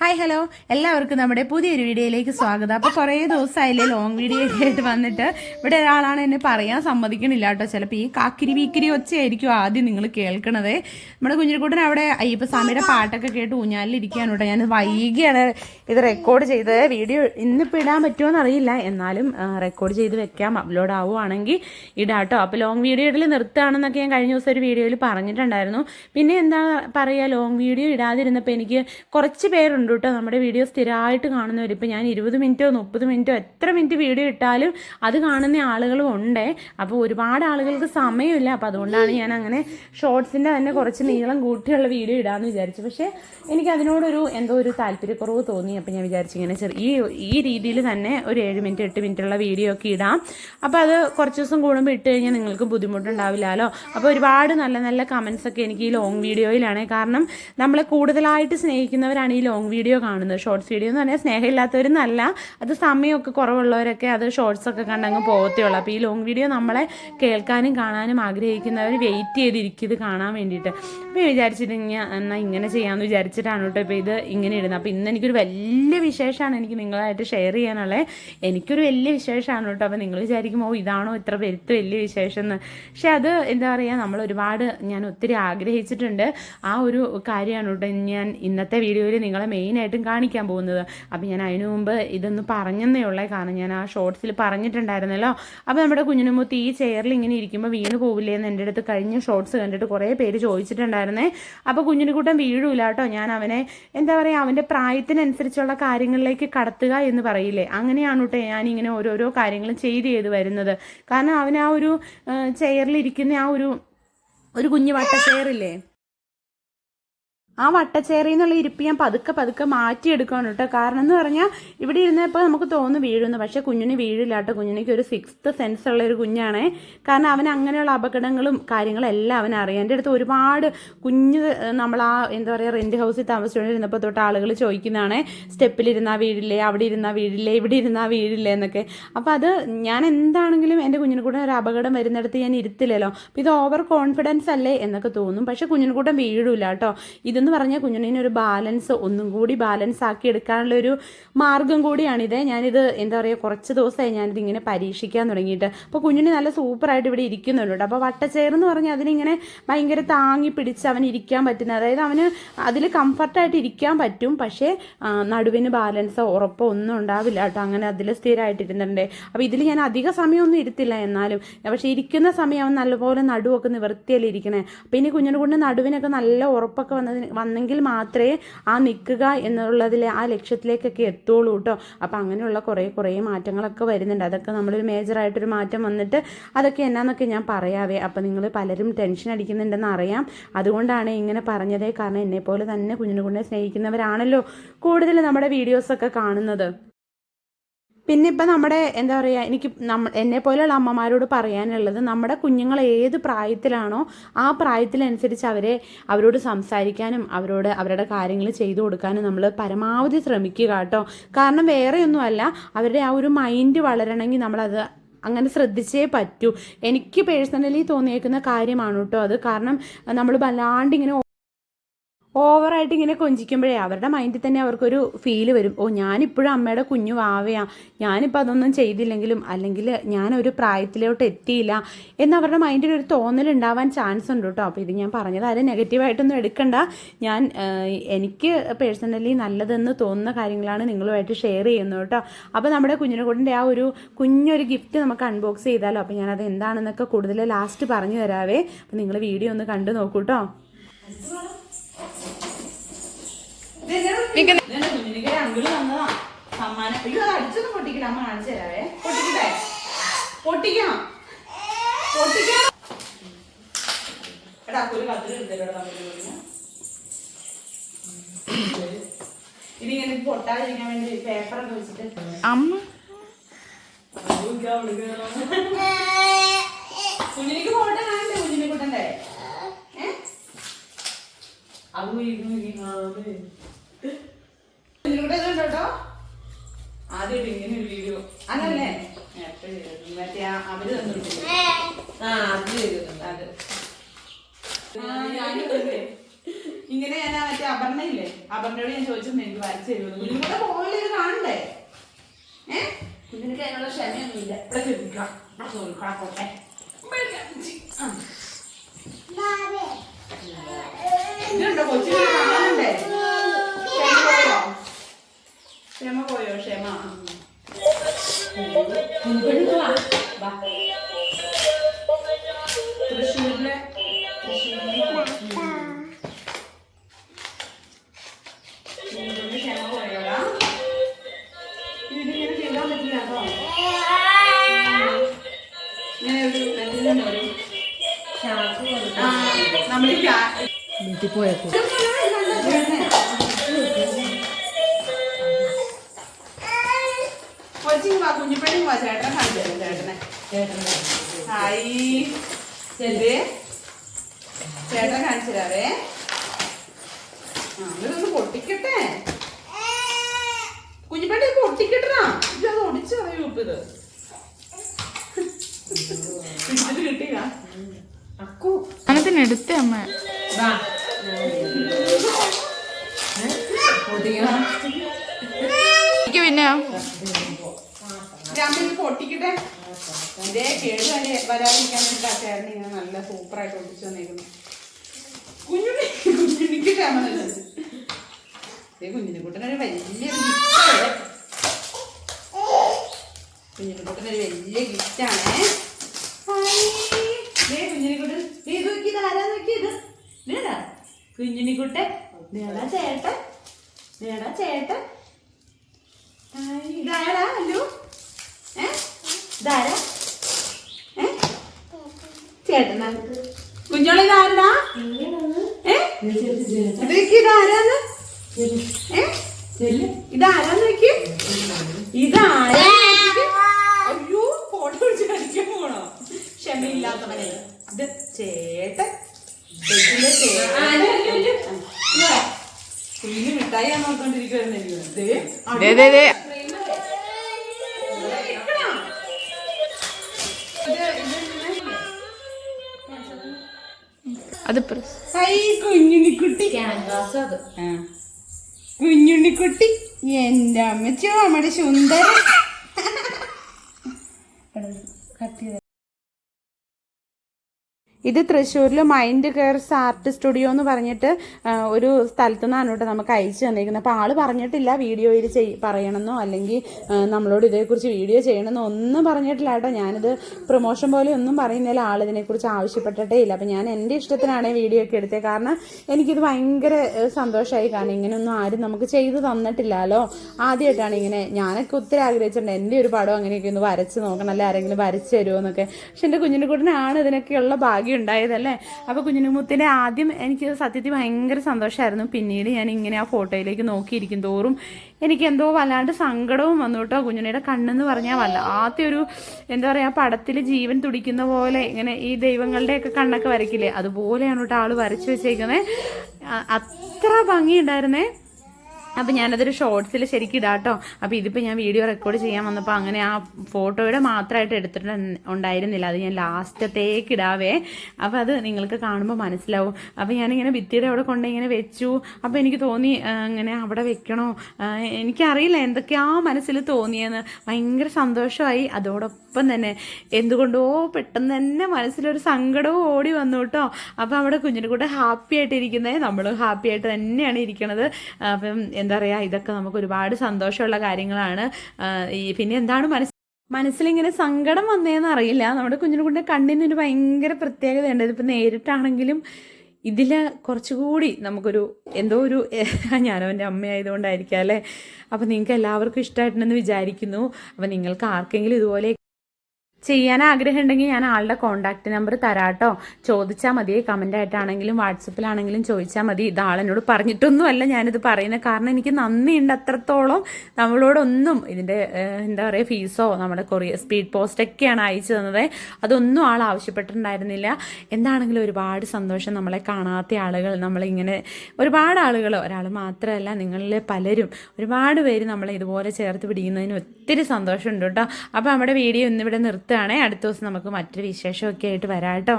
Hi hello എല്ലാവർക്കും നമ്മുടെ പുതിയൊരു വീഡിയോയിലേക്ക് സ്വാഗതം. അപ്പോൾ കുറേ ദിവസമായില്ലേ ലോങ് വീഡിയോ ആയിട്ട് വന്നിട്ട്. ഇവിടെ ഒരാളാണ് എന്നെ പറയാൻ സമ്മതിക്കണില്ല കേട്ടോ. ചിലപ്പോൾ ഈ കാക്കിരി വീക്കിരി ഒച്ചയായിരിക്കും ആദ്യം നിങ്ങൾ കേൾക്കണത്. നമ്മുടെ കുഞ്ഞിരിക്കൂട്ടൻ അവിടെ അയ്യപ്പ സ്വാമിയുടെ പാട്ടൊക്കെ കേട്ട് ഊഞ്ഞാലിരിക്കുകയാണ് കേട്ടോ. ഞാൻ വൈകിയാണ് ഇത് റെക്കോർഡ് ചെയ്തത്. വീഡിയോ ഇന്നിപ്പോൾ ഇടാൻ പറ്റുമോ എന്നറിയില്ല എന്നാലും റെക്കോർഡ് ചെയ്ത് വെക്കാം. അപ്ലോഡ് ആവുകയാണെങ്കിൽ ഇടാം കേട്ടോ അപ്പോൾ ലോങ് വീഡിയോയിൽ നിർത്തുകയാണെന്നൊക്കെ ഞാൻ കഴിഞ്ഞ ദിവസം ഒരു വീഡിയോയിൽ പറഞ്ഞിട്ടുണ്ടായിരുന്നു. പിന്നെ എന്താ പറയുക ലോങ് വീഡിയോ ഇടാതിരുന്നപ്പോൾ എനിക്ക് കുറച്ച് പേരുണ്ട് കേട്ടോ നമ്മുടെ വീഡിയോ സ്ഥിരമായിട്ട് കാണുന്നവർ ഇപ്പോൾ ഞാൻ ഇരുപത് മിനിറ്റോ മുപ്പത് മിനിറ്റോ എത്ര മിനിറ്റ് വീഡിയോ ഇട്ടാലും അത് കാണുന്ന ആളുകളും ഉണ്ട്. അപ്പോൾ ഒരുപാട് ആളുകൾക്ക് സമയമില്ല. അപ്പോൾ അതുകൊണ്ടാണ് ഞാൻ അങ്ങനെ ഷോർട്സിന്റെ തന്നെ കുറച്ച് നീളം കൂട്ടിയുള്ള വീഡിയോ ഇടാമെന്ന് വിചാരിച്ചു. പക്ഷേ എനിക്ക് അതിനോടൊരു എന്തോ ഒരു താല്പര്യക്കുറവ് തോന്നി. അപ്പോൾ ഞാൻ വിചാരിച്ചു ഇങ്ങനെ ചെറിയ ഈ ഈ രീതിയിൽ തന്നെ ഒരു ഏഴ് മിനിറ്റ് എട്ട് മിനിറ്റുള്ള വീഡിയോ ഒക്കെ ഇടാം. അപ്പോൾ അത് കുറച്ച് ദിവസം കൂടുമ്പോൾ ഇട്ട് കഴിഞ്ഞാൽ നിങ്ങൾക്ക് ബുദ്ധിമുട്ടുണ്ടാവില്ലല്ലോ. അപ്പോൾ ഒരുപാട് നല്ല നല്ല കമൻസ് ഒക്കെ എനിക്ക് ഈ ലോങ് വീഡിയോയിലാണ് കാരണം നമ്മളെ കൂടുതലായിട്ട് സ്നേഹിക്കുന്നവരാണ് ഈ ലോങ് വീഡിയോ കാണുന്നത്. ഷോർട്സ് വീഡിയോ എന്ന് പറഞ്ഞാൽ സ്നേഹമില്ലാത്തവരെന്നല്ല. അത് സമയമൊക്കെ കുറവുള്ളവരൊക്കെ അത് ഷോർട്സ് ഒക്കെ കണ്ടങ്ങ് പോകത്തേ ഉള്ളൂ അപ്പോൾ ഈ ലോങ് വീഡിയോ നമ്മളെ കേൾക്കാനും കാണാനും ആഗ്രഹിക്കുന്നവർ വെയിറ്റ് ചെയ്തിരിക്കും ഇത് കാണാൻ വേണ്ടിയിട്ട്. അപ്പോൾ വിചാരിച്ചിട്ട് ഞാൻ എന്നാൽ ഇങ്ങനെ ചെയ്യാമെന്ന് വിചാരിച്ചിട്ടാണ് കേട്ടോ ഇപ്പോൾ ഇത് ഇങ്ങനെ ഇടുന്നത്. അപ്പോൾ ഇന്ന് എനിക്കൊരു വലിയ വിശേഷമാണ് എനിക്ക് നിങ്ങളായിട്ട് ഷെയർ ചെയ്യാനുള്ളത് എനിക്കൊരു വലിയ വിശേഷമാണ് കേട്ടോ. അപ്പോൾ നിങ്ങൾ വിചാരിക്കും ഓ ഇതാണോ ഇത്ര പെരുത്ത് വലിയ വിശേഷം എന്ന് പക്ഷേ അത് എന്താ പറയുക നമ്മൾ ഒരുപാട് ഞാൻ ഒത്തിരി ആഗ്രഹിച്ചിട്ടുണ്ട്. ആ ഒരു കാര്യമാണ് കേട്ടോ ഞാൻ ഇന്നത്തെ വീഡിയോയിൽ നിങ്ങളെ മെയിനായിട്ടും കാണിക്കാൻ പോകുന്നത്. അപ്പം ഞാൻ അതിനു മുമ്പ് ഇതൊന്ന് പറഞ്ഞെന്നേ ഉള്ളേ. കാരണം ഞാൻ ആ ഷോർട്സിൽ പറഞ്ഞിട്ടുണ്ടായിരുന്നല്ലോ. അപ്പോൾ നമ്മുടെ കുഞ്ഞിനുമുത്ത് ഈ ചെയറിൽ ഇങ്ങനെ ഇരിക്കുമ്പോൾ വീണ് പോവില്ലേ എന്ന് എന്റെ അടുത്ത് കഴിഞ്ഞ ഷോർട്സ് കണ്ടിട്ട് കുറേ പേര് ചോദിച്ചിട്ടുണ്ടായിരുന്നേ. അപ്പോൾ കുഞ്ഞിനുകൂട്ടം വീഴൂല കേട്ടോ. ഞാൻ അവനെ എന്താ പറയുക അവന്റെ പ്രായത്തിനനുസരിച്ചുള്ള കാര്യങ്ങളിലേക്ക് കടത്തുക എന്ന് പറയില്ലേ. അങ്ങനെയാണ് കേട്ടോ ഞാനിങ്ങനെ ഓരോരോ കാര്യങ്ങളും ചെയ്ത് ചെയ്ത് വരുന്നത്. കാരണം അവൻ ആ ഒരു ചെയറിലിരിക്കുന്ന ആ ഒരു ഒരു കുഞ്ഞു വട്ട ചെയറില്ലേ ആ വട്ടച്ചേറിൽ നിന്നുള്ള ഇരിപ്പ് ഞാൻ പതുക്കെ പതുക്കെ മാറ്റിയെടുക്കുകയാണ് കേട്ടോ. കാരണം എന്ന് പറഞ്ഞാൽ ഇവിടെ ഇരുന്നപ്പോൾ നമുക്ക് തോന്നുന്നു വീഴുന്നു. പക്ഷേ കുഞ്ഞിന് വീഴില്ല കേട്ടോ. കുഞ്ഞിനേക്ക് ഒരു സിക്സ്ത് സെൻസ് ഉള്ള ഒരു കുഞ്ഞാണേ. കാരണം അവൻ അങ്ങനെയുള്ള അപകടങ്ങളും കാര്യങ്ങളും എല്ലാം അവൻ അറിയാം. എന്റെ അടുത്ത് ഒരുപാട് കുഞ്ഞ് നമ്മൾ ആ എന്താ പറയുക റെന്റ് ഹൗസിൽ താമസിച്ചുകൊണ്ടിരുന്നപ്പോൾ തൊട്ട് ആളുകൾ ചോദിക്കുന്നതാണ് സ്റ്റെപ്പിലിരുന്നാൽ വീഴില്ലേ? അവിടെ ഇരുന്നാ വീഴില്ലേ? ഇവിടെ ഇരുന്നാ വീഴില്ലേ? എന്നൊക്കെ. അപ്പോൾ അത് ഞാൻ എന്താണെങ്കിലും എന്റെ കുഞ്ഞിനെ കൂടെ ഒരു അപകടം വരുന്നിടത്ത് ഞാൻ ഇരുത്തില്ലല്ലോ. അപ്പോൾ ഇത് ഓവർ കോൺഫിഡൻസ് അല്ലേ എന്നൊക്കെ തോന്നും. പക്ഷേ കുഞ്ഞിനെ കൂടെ വീഴില്ല കേട്ടോ. ഇതെന്ന് പറഞ്ഞാൽ കുഞ്ഞുണ്ണിനെ ഒരു ബാലൻസ് ഒന്നും കൂടി ബാലൻസ് ആക്കി എടുക്കാനുള്ള ഒരു മാർഗം കൂടിയാണിത്. ഞാനിത് എന്താ പറയുക കുറച്ച് ദിവസമായി ഞാനിത് ഇങ്ങനെ പരീക്ഷിക്കാൻ തുടങ്ങിയിട്ട്. അപ്പോൾ കുഞ്ഞുണ്ണി നല്ല സൂപ്പറായിട്ട് ഇവിടെ ഇരിക്കുന്നുണ്ട് കേട്ടോ. അപ്പോൾ വട്ടച്ചെയർ എന്ന് പറഞ്ഞാൽ അതിനിങ്ങനെ ഭയങ്കര താങ്ങി പിടിച്ച് അവന് ഇരിക്കാൻ പറ്റുന്ന അതായത് അവന് അതിൽ കംഫർട്ടായിട്ട് ഇരിക്കാൻ പറ്റും. പക്ഷേ നടുവിന് ബാലൻസോ ഉറപ്പോ ഒന്നും ഉണ്ടാവില്ല കേട്ടോ. അങ്ങനെ അതിൽ സ്ഥിരമായിട്ട് ഇരുന്നിട്ടുണ്ട് അപ്പോൾ ഇതിൽ ഞാൻ അധിക സമയമൊന്നും ഇരുത്തില്ല എന്നാലും. പക്ഷേ ഇരിക്കുന്ന സമയം അവൻ നല്ലപോലെ നടുവൊക്കെ നിവർത്തിയല്ലേ ഇരിക്കണേ. അപ്പോൾ ഇനി കുഞ്ഞിനെ കൊണ്ട് നടുവിനൊക്കെ നല്ല ഉറപ്പൊക്കെ വന്നതിന് വന്നെങ്കിൽ മാത്രമേ ആ നിൽക്കുക എന്നുള്ളതിലെ ആ ലക്ഷ്യത്തിലേക്കൊക്കെ എത്തുള്ളൂ കേട്ടോ അപ്പം അങ്ങനെയുള്ള കുറേ കുറേ മാറ്റങ്ങളൊക്കെ വരുന്നുണ്ട്. അതൊക്കെ നമ്മളൊരു മേജറായിട്ടൊരു മാറ്റം വന്നിട്ട് അതൊക്കെ എന്നാന്നൊക്കെ ഞാൻ പറയാവേ. അപ്പം നിങ്ങൾ പലരും ടെൻഷൻ അടിക്കുന്നുണ്ടെന്ന് അറിയാം. അതുകൊണ്ടാണ് ഇങ്ങനെ പറഞ്ഞതേ. കാരണം എന്നെപ്പോലെ തന്നെ കുഞ്ഞിനെ കുഞ്ഞിനെ സ്നേഹിക്കുന്നവരാണല്ലോ കൂടുതൽ നമ്മുടെ വീഡിയോസൊക്കെ കാണുന്നത്. പിന്നെ ഇപ്പം നമ്മുടെ എന്താ പറയുക എനിക്ക് നമ്മ എന്നെ പോലെയുള്ള അമ്മമാരോട് പറയാനുള്ളത് നമ്മുടെ കുഞ്ഞുങ്ങൾ ഏത് പ്രായത്തിലാണോ ആ പ്രായത്തിനനുസരിച്ച് അവരെ അവരോട് സംസാരിക്കാനും അവരോട് അവരുടെ കാര്യങ്ങൾ ചെയ്തു കൊടുക്കാനും നമ്മൾ പരമാവധി ശ്രമിക്കുക കേട്ടോ. കാരണം വേറെയൊന്നുമല്ല അവരുടെ ആ ഒരു മൈൻഡ് വളരണമെങ്കിൽ നമ്മളത് അങ്ങനെ ശ്രദ്ധിച്ചേ പറ്റൂ. എനിക്ക് പേഴ്സണലി തോന്നിയേക്കുന്ന കാര്യമാണ് കേട്ടോ അത്. കാരണം നമ്മൾ വല്ലാണ്ട് ഇങ്ങനെ ഓവറായിട്ട് ഇങ്ങനെ കൊഞ്ചിക്കുമ്പോഴേ അവരുടെ മൈൻഡിൽ തന്നെ അവർക്കൊരു ഫീൽ വരും. ഓ ഞാനിപ്പോഴും അമ്മയുടെ കുഞ്ഞു വാവയാ. ഞാനിപ്പോൾ അതൊന്നും ചെയ്തില്ലെങ്കിലും അല്ലെങ്കിൽ ഞാനൊരു പ്രായത്തിലോട്ട് എത്തിയില്ല എന്ന് അവരുടെ മൈൻഡിൽ ഒരു തോന്നൽ ഉണ്ടാവാൻ ചാൻസ് ഉണ്ട് കേട്ടോ. അപ്പോൾ ഇത് ഞാൻ പറഞ്ഞത് ആരും നെഗറ്റീവായിട്ടൊന്നും എടുക്കണ്ട. ഞാൻ എനിക്ക് പേഴ്സണലി നല്ലതെന്ന് തോന്നുന്ന കാര്യങ്ങളാണ് നിങ്ങളുമായിട്ട് ഷെയർ ചെയ്യുന്നത് കേട്ടോ. അപ്പോൾ നമ്മുടെ കുഞ്ഞിനെക്കൂടിന്റെ ആ ഒരു കുഞ്ഞൊരു ഗിഫ്റ്റ് നമുക്ക് അൺബോക്സ് ചെയ്താലോ? അപ്പോൾ ഞാനത് എന്താണെന്നൊക്കെ കൂടുതൽ ലാസ്റ്റ് പറഞ്ഞു തരാവേ. അപ്പോൾ നിങ്ങൾ വീഡിയോ ഒന്ന് കണ്ടു നോക്കൂ കേട്ടോ. കുഞ്ഞിനിക്ക് അങ്കിൾ തന്നതാ സമ്മാനം. അയ്യോ അടിച്ചൊന്നും പൊട്ടിക്കില്ല അമ്മ കാണിച്ചു തരാവേ. പൊട്ടിക്കട്ടെ? പൊട്ടിക്കാം പൊട്ടിക്കാം എടാ ഒരു കത്തിരി എടുത്തല്ലോ തമ്മിൽ ഇതിങ്ങനെ പൊട്ടാതിരിക്കാൻ വേണ്ടി പേപ്പറൊക്കെ വെച്ചിട്ട് അമ്മ. കുഞ്ഞിനിക്ക് പോട്ടെ കാണില്ലേ കുഞ്ഞിനെ കൂട്ടണ്ടേ? ഏ? അത് കുഞ്ഞിനെ കേട്ടോ ആദ്യമായിട്ട് ഇങ്ങനെ ഒരു വീഡിയോ അതല്ലേ നേരത്തെ ചെയ്തത്. മറ്റേ ആ അവർ തന്നിട്ടില്ലേ ആ അത് ചെയ്തിട്ടുണ്ട് അത് ആ, ഞാനും തന്നെ. ഇങ്ങനെ ഞാൻ മറ്റേ അപർണയില്ലേ അപർണയോട് ഞാൻ ചോദിച്ചു എനിക്ക് വരച്ചു തരുമോ കുഞ്ഞിനെ ഫോണിൽ ഇത് കാണണ്ടേ? ഏ? കുഞ്ഞിനൊക്കെ അതിനുള്ള ക്ഷമയൊന്നുമില്ല. ഇവിടെ ചോദിക്കാം. ഇവിടെ ചോദിക്കാം. പോട്ടെ. ഇതുണ്ടോ? കൊച്ചിനെ കാണണ്ടേ? ക്ഷമ പോയോ? ക്ഷമ തൃശ്ശൂരിലെ വീട്ടിൽ പോയപ്പോ കൊച്ചിങ് വാ ചേട്ടനെ കാണിച്ചു ചേട്ടനെ. ഹായ്. ചെല്ലേ ചേട്ടനെ കാണിച്ചു തരാവേ പൊട്ടിക്കട്ടെ. കുഞ്ഞിപ്പണി ഇത് പൊട്ടിക്കട്ടാ ഇത് അത് ഒടിച്ചു കളയൂ ഇപ്പൊ ഇത് കിട്ടിയില്ല. അക്കു. അങ്ങനത്തിനെടുത്തേ അമ്മ. എനിക്ക് പിന്നെ പൊട്ടിക്കട്ടെ. ഇതേ കേട് തന്നെ വരാതിരിക്കാൻ വേണ്ടി ചേട്ടൻ ഇങ്ങനെ നല്ല സൂപ്പറായിട്ട് ഒട്ടിച്ചു തന്നേക്കുന്നു കുഞ്ഞുണ്ണി കുഞ്ഞുണ്ണിക്ക് ക്ഷമ കുഞ്ഞിനെക്കുട്ടനൊരു ഗിഫ്റ്റ് കുഞ്ഞിനെക്കുട്ടനൊരു വലിയ ഗിഫ്റ്റാണേ. കുഞ്ഞിനെക്കുട്ടൻ കുഞ്ഞിനെക്കുട്ടൻ നേടാ ചേട്ടൻ. നേടാ ചേട്ടൻ. ഇതാരാ അല്ലു? ഏ? ഇതാരാ? ഏ? ചേട്ടനാ. കുഞ്ഞോളെ ഇതാരടാ ഇതാരാന്ന്? ഏ? ഇതാരാന്ന് നോക്കി ഇതാരാ അയ്യോ ഫോട്ടോ പിടിച്ച് കളിക്കാൻ പോണോ? ക്ഷമയില്ലാത്തവനെ. ഇത് ചേട്ടൻ. കുഞ്ഞിന് മിഠായി. അത് പ്രസ് ഹൈ കുഞ്ഞുണ്ണിക്കുട്ടി. കുഞ്ഞുണ്ണിക്കുട്ടി എന്റെ അമ്മച്ചോ നമ്മുടെ സുന്ദരൻ ഇത് തൃശ്ശൂരിൽ മൈൻഡ് കെയർസ് ആർട്ട് സ്റ്റുഡിയോ എന്ന് പറഞ്ഞിട്ട് ഒരു സ്ഥലത്തു നിന്നാണ് കേട്ടോ നമുക്ക് അയച്ചു തന്നിരിക്കുന്നത്. അപ്പോൾ ആൾ പറഞ്ഞിട്ടില്ല വീഡിയോയിൽ ചെയ് പറയണമെന്നോ അല്ലെങ്കിൽ നമ്മളോട് ഇതേക്കുറിച്ച് വീഡിയോ ചെയ്യണമെന്നോ ഒന്നും പറഞ്ഞിട്ടില്ല കേട്ടോ. ഞാനിത് പ്രൊമോഷൻ പോലെ ഒന്നും പറയുന്നില്ല ആൾ ഇതിനെക്കുറിച്ച് ആവശ്യപ്പെട്ടിട്ടേ ഇല്ല. അപ്പോൾ ഞാൻ എന്റെ ഇഷ്ടത്തിനാണ് വീഡിയോ ഒക്കെ എടുത്തത്. കാരണം എനിക്കിത് ഭയങ്കര സന്തോഷമായി കാരണം ഇങ്ങനെയൊന്നും ആരും നമുക്ക് ചെയ്തു തന്നിട്ടില്ലല്ലോ. ആദ്യമായിട്ടാണ് ഇങ്ങനെ ഞാനൊക്കെ ഒത്തിരി ആഗ്രഹിച്ചിട്ടുണ്ട്. എന്റെ ഒരു പടം അങ്ങനെയൊക്കെ ഒന്ന് വരച്ച് നോക്കണം. അല്ലെ ആരെങ്കിലും വരച്ച് തരുമോ എന്നൊക്കെ. പക്ഷെ എന്റെ കുഞ്ഞിനെക്കുട്ടനാണ് ഇതിനൊക്കെയുള്ള ഭാഗ്യം ഉണ്ടായതല്ലേ? അപ്പോൾ കുഞ്ഞിനുമുത്തിന്റെ ആദ്യം എനിക്ക് സത്യത്തിൽ ഭയങ്കര സന്തോഷമായിരുന്നു പിന്നീട് ഞാൻ ഇങ്ങനെ ആ ഫോട്ടോയിലേക്ക് നോക്കിയിരിക്കും തോറും എനിക്ക് എന്തോ വല്ലാണ്ട് സങ്കടവും വന്നു കേട്ടോ. കുഞ്ഞുണ്ണിയുടെ കണ്ണെന്ന് പറഞ്ഞാൽ വല്ലാത്ത ഒരു എന്താ പറയുക പടത്തിൽ ജീവൻ തുടിക്കുന്ന പോലെ ഇങ്ങനെ ഈ ദൈവങ്ങളുടെയൊക്കെ കണ്ണൊക്കെ വരയ്ക്കില്ലേ? അതുപോലെയാണ് കേട്ടോ ആൾ വരച്ചു വെച്ചേക്കുന്നത് അത്ര ഭംഗിയുണ്ടായിരുന്നേ. അപ്പം ഞാനതൊരു ഷോർട്സിൽ ശരിക്കും ഇടാട്ടോ. അപ്പോൾ ഇതിപ്പോൾ ഞാൻ വീഡിയോ റെക്കോർഡ് ചെയ്യാൻ വന്നപ്പോൾ അങ്ങനെ ആ ഫോട്ടോയുടെ മാത്രമായിട്ട് എടുത്തിട്ട് ഉണ്ടായിരുന്നില്ല. അത് ഞാൻ ലാസ്റ്റത്തേക്ക് ഇടാവേ. അപ്പോൾ അത് നിങ്ങൾക്ക് കാണുമ്പോൾ മനസ്സിലാവും. അപ്പോൾ ഞാനിങ്ങനെ ഭിത്തിയുടെ അവിടെ കൊണ്ട് ഇങ്ങനെ വെച്ചു. അപ്പോൾ എനിക്ക് തോന്നി അങ്ങനെ അവിടെ വെക്കണോ? എനിക്കറിയില്ല എന്തൊക്കെയാ മനസ്സിൽ തോന്നിയെന്ന്. ഭയങ്കര സന്തോഷമായി. അതോടൊപ്പം തന്നെ എന്തുകൊണ്ടോ പെട്ടെന്ന് തന്നെ മനസ്സിലൊരു സങ്കടവും ഓടി വന്നു കേട്ടോ. അപ്പോൾ അവിടെ കുഞ്ഞിനെ കൂടെ ഹാപ്പി ആയിട്ടിരിക്കുന്നത് നമ്മളും ഹാപ്പി ആയിട്ട് തന്നെയാണ് ഇരിക്കണത്. അപ്പം എന്താ പറയുക ഇതൊക്കെ നമുക്ക് ഒരുപാട് സന്തോഷമുള്ള കാര്യങ്ങളാണ്. ഈ പിന്നെ എന്താണ് മനസ്സ് മനസ്സിലിങ്ങനെ സങ്കടം വന്നേന്ന് അറിയില്ല. നമ്മുടെ കുഞ്ഞിനെ കണ്ണിന് ഒരു ഭയങ്കര പ്രത്യേകതയുണ്ട്. ഇതിപ്പോൾ നേരിട്ടാണെങ്കിലും ഇതിൽ കുറച്ചുകൂടി നമുക്കൊരു എന്തോ ഒരു ഞാനവന്റെ അമ്മയായതുകൊണ്ടായിരിക്കാം അല്ലേ? അപ്പോൾ നിങ്ങൾക്ക് എല്ലാവർക്കും ഇഷ്ടമായിട്ടുണ്ടെന്ന് വിചാരിക്കുന്നു. അപ്പോൾ നിങ്ങൾക്ക് ആർക്കെങ്കിലും ഇതുപോലെ ചെയ്യാൻ ആഗ്രഹം ഉണ്ടെങ്കിൽ ഞാൻ ആളുടെ കോൺടാക്റ്റ് നമ്പർ തരാട്ടോ. ചോദിച്ചാൽ മതി. കമന്റ് ആയിട്ടാണെങ്കിലും വാട്സപ്പിലാണെങ്കിലും ചോദിച്ചാൽ മതി. ഇതാളെന്നോട് പറഞ്ഞിട്ടൊന്നുമല്ല ഞാനിത് പറയുന്നത് കാരണം എനിക്ക് നന്ദിയുണ്ട് അത്രത്തോളം. നമ്മളോടൊന്നും ഇതിന്റെ എന്താ പറയുക ഫീസോ നമ്മുടെ കൊറിയ സ്പീഡ് പോസ്റ്റൊക്കെയാണ് അയച്ചു തന്നത്. അതൊന്നും ആൾ ആവശ്യപ്പെട്ടിട്ടുണ്ടായിരുന്നില്ല. എന്താണെങ്കിലും ഒരുപാട് സന്തോഷം നമ്മളെ കാണാത്ത ആളുകൾ നമ്മളിങ്ങനെ ഒരുപാട് ആളുകൾ ഒരാൾ മാത്രമല്ല നിങ്ങളിലെ പലരും ഒരുപാട് പേര് നമ്മളെ ഇതുപോലെ ചേർത്ത് പിടിക്കുന്നതിന് ഒത്തിരി സന്തോഷമുണ്ട് കേട്ടോ. അപ്പോൾ നമ്മുടെ വീഡിയോ ഇന്നിവിടെ നിർത്തുകയാണേ അടുത്ത ദിവസം നമുക്ക് മറ്റൊരു വിശേഷമൊക്കെ ആയിട്ട് വരാം കേട്ടോ.